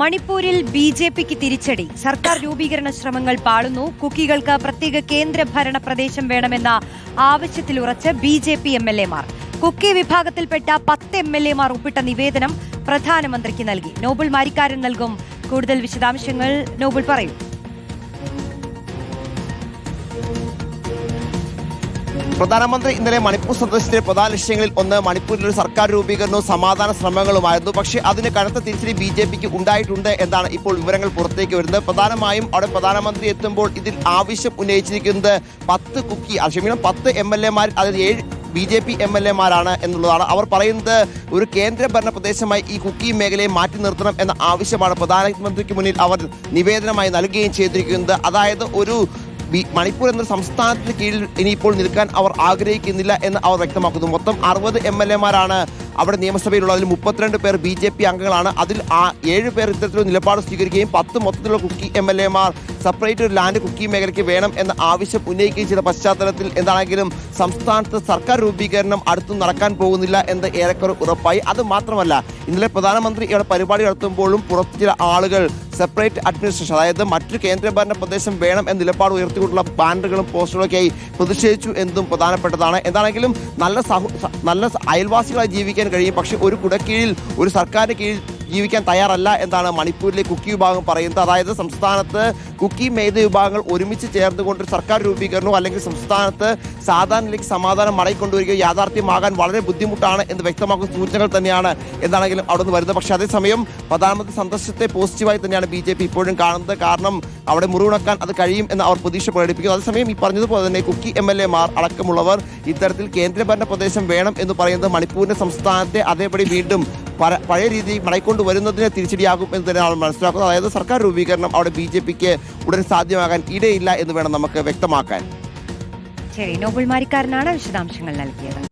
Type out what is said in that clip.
മണിപ്പൂരിൽ B J പിക്ക് തിരിച്ചടി. സർക്കാർ രൂപീകരണ ശ്രമങ്ങൾ പാളുന്നു. കുക്കികൾക്ക് പ്രത്യേക കേന്ദ്ര ഭരണ പ്രദേശം വേണമെന്ന ആവശ്യത്തിൽ ഉറച്ച് B J P M L എമാർ കുക്കി വിഭാഗത്തിൽപ്പെട്ട പത്ത് എം എൽ എമാർ ഒപ്പിട്ട നിവേദനം പ്രധാനമന്ത്രിക്ക് നൽകി. നോബിൾ മാരിക്കാരൻ നൽകും. കൂടുതൽ വിശദാംശങ്ങൾ നോബിൾ പറയൂ. പ്രധാനമന്ത്രി ഇന്നലെ മണിപ്പൂർ സന്ദർശനത്തിന്റെ പ്രധാന ലക്ഷ്യങ്ങളിൽ ഒന്ന് മണിപ്പൂരിൽ ഒരു സർക്കാർ രൂപീകരണവും സമാധാന ശ്രമങ്ങളുമായിരുന്നു. പക്ഷേ അതിന് കനത്ത തിരിച്ചടി ബി ജെ പിക്ക് ഉണ്ടായിട്ടുണ്ട് എന്നാണ് ഇപ്പോൾ വിവരങ്ങൾ പുറത്തേക്ക് വരുന്നത്. പ്രധാനമായും അവിടെ പ്രധാനമന്ത്രി എത്തുമ്പോൾ ഇതിൽ ആവശ്യം ഉന്നയിച്ചിരിക്കുന്നത് പത്ത് കുക്കി ക്ഷമിക്കണം പത്ത് എം എൽ എമാർ അതിൽ ഏഴ് B J P M L എമാരാണ് എന്നുള്ളതാണ്. അവർ പറയുന്നത് ഒരു കേന്ദ്ര ഭരണ പ്രദേശമായി ഈ കുക്കി മേഖലയെ മാറ്റി നിർത്തണം എന്ന ആവശ്യമാണ് പ്രധാനമന്ത്രിക്ക് മുന്നിൽ അവർ നിവേദനമായി നൽകുകയും ചെയ്തിരിക്കുന്നത്. അതായത് ഒരു മണിപ്പൂർ എന്ന സംസ്ഥാനത്തിന് കീഴിൽ ഇനിയിപ്പോൾ നിൽക്കാൻ അവർ ആഗ്രഹിക്കുന്നില്ല എന്ന് അവർ വ്യക്തമാക്കുന്നു. മൊത്തം അറുപത് എം എൽ എമാരാണ് അവിടെ നിയമസഭയിലുള്ള അതിൽ മുപ്പത്തിരണ്ട് പേർ ബി ജെ പി അംഗങ്ങളാണ്. അതിൽ ഏഴ് പേർ ഇത്തരത്തിലുള്ള നിലപാട് സ്വീകരിക്കുകയും പത്ത് മൊത്തത്തിലുള്ള കുക്കി എം എൽ എമാർ സെപ്പറേറ്റ് ഒരു ലാൻഡ് കുക്കി മേഖലയ്ക്ക് വേണം എന്ന ആവശ്യം ഉന്നയിക്കുകയും ചെയ്ത പശ്ചാത്തലത്തിൽ എന്താണെങ്കിലും സംസ്ഥാനത്ത് സർക്കാർ രൂപീകരണം അടുത്തും നടക്കാൻ പോകുന്നില്ല എന്ന് ഏറെക്കുറെ ഉറപ്പായി. അത് മാത്രമല്ല ഇന്നലെ പ്രധാനമന്ത്രി ഇവിടെ പരിപാടി നടത്തുമ്പോഴും പുറത്ത് ചില ആളുകൾ സെപ്പറേറ്റ് അഡ്മിനിസ്ട്രേഷൻ അതായത് മറ്റൊരു കേന്ദ്രഭരണ പ്രദേശം വേണം എന്ന നിലപാട് ഉയർത്തിക്കൊണ്ടുള്ള ബാനറുകളും പോസ്റ്ററുകളൊക്കെയായി പ്രതിഷേധിച്ചു എന്നും പ്രധാനപ്പെട്ടതാണ്. എന്താണെങ്കിലും നല്ല നല്ല അയൽവാസികളായി ജീവിക്കാൻ കഴിയും. പക്ഷേ ഒരു കുടക്കീഴിൽ ഒരു സർക്കാരിന് കീഴിൽ ജീവിക്കാൻ തയ്യാറല്ല എന്നാണ് മണിപ്പൂരിലെ കുക്കി വിഭാഗം പറയുന്നത്. അതായത് സംസ്ഥാനത്ത് കുക്കി മേധ വിഭാഗങ്ങൾ ഒരുമിച്ച് ചേർന്നുകൊണ്ട് സർക്കാർ രൂപീകരണവും അല്ലെങ്കിൽ സംസ്ഥാനത്ത് സാധാരണയിലേക്ക് സമാധാനം മടങ്ങിക്കൊണ്ടുവരികയോ യാഥാർത്ഥ്യമാകാൻ വളരെ ബുദ്ധിമുട്ടാണ് എന്ന് വ്യക്തമാക്കുന്ന സൂചനകൾ തന്നെയാണ് എന്താണെങ്കിലും അവിടെ നിന്ന് വരുന്നത്. പക്ഷേ അതേസമയം പ്രധാനമന്ത്രി സന്ദർശനത്തെ പോസിറ്റീവായി തന്നെയാണ് ബി ജെ പി ഇപ്പോഴും കാണുന്നത്. കാരണം അവിടെ മുറിവുണക്കാൻ അത് കഴിയും എന്ന് അവർ പ്രതീക്ഷ പ്രകടിപ്പിക്കുന്നു. അതേസമയം ഈ പറഞ്ഞതുപോലെ തന്നെ കുക്കി എം എൽ എമാർ അടക്കമുള്ളവർ ഇത്തരത്തിൽ കേന്ദ്രഭരണ പ്രദേശം വേണം എന്ന് പറയുന്നത് മണിപ്പൂരിന്റെ സംസ്ഥാനത്തെ അതേപടി വീണ്ടും പഴയ രീതിയിൽ മടക്കൊണ്ട് വരുന്നതിനെ തിരിച്ചടിയാകും എന്ന് തന്നെയാണ് മനസ്സിലാക്കുന്നത്. അതായത് സർക്കാർ രൂപീകരണം അവിടെ ബി ജെ പിക്ക് ഉടൻ സാധ്യമാകാൻ ഇടയില്ല എന്ന് വേണം നമുക്ക് വ്യക്തമാക്കാൻ. ശരി നോബിൾ മാരിക്കാരനാണ് വിശദാംശങ്ങൾ നൽകിയത്.